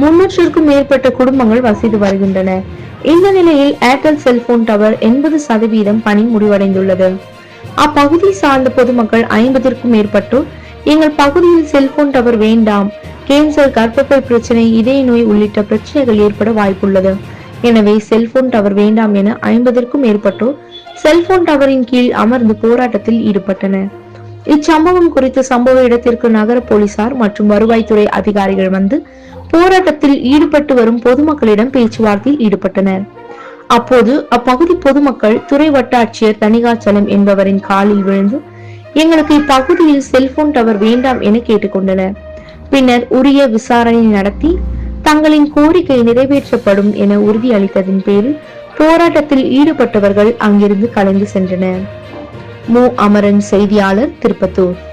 முன்னூற்றிற்கும் மேற்பட்ட குடும்பங்கள் வசித்து வருகின்றன. இந்த நிலையில் ஏர்டெல் செல்போன் டவர் எண்பது சதவீதம் பணி முடிவடைந்துள்ளது. அப்பகுதி சார்ந்த பொதுமக்கள் ஐம்பதிற்கும் மேற்பட்டோர் எங்கள் பகுதியில் செல்போன் டவர் வேண்டாம். கேன்சர் கர்ப்பப்பை பிரச்சனை இதய நோய் உள்ளிட்ட பிரச்சனைகள் ஏற்பட வாய்ப்புள்ளது. எனவே செல்போன் டவர் வேண்டாம் என ஐம்பதற்கும் மேற்பட்டோர் செல்போன் டவரின் கீழ் அமர்ந்து போராட்டத்தில் ஈடுபட்டனர். இச்சம்பவம் குறித்து சம்பவ இடத்திற்கு நகர போலீசார் மற்றும் வருவாய்த்துறை அதிகாரிகள் வந்து போராட்டத்தில் ஈடுபட்டு வரும் பொதுமக்களிடம் பேச்சுவார்த்தையில் ஈடுபட்டனர். அப்போது அப்பகுதி பொதுமக்கள் துறை வட்டாட்சியர் தணிகாச்சலம் என்பவரின் காலில் விழுந்து எங்களுக்கு இப்பகுதியில் செல்போன் டவர் வேண்டாம் என கேட்டுக்கொண்டனர். பின்னர் உரிய விசாரணை நடத்தி தங்களின் கோரிக்கை நிறைவேற்றப்படும் என உறுதியளித்ததின் பேரில் போராட்டத்தில் ஈடுபட்டவர்கள் அங்கிருந்து கலைந்து சென்றனர். மு. அமரன் செய்தியாளர் திருப்பத்தூர்.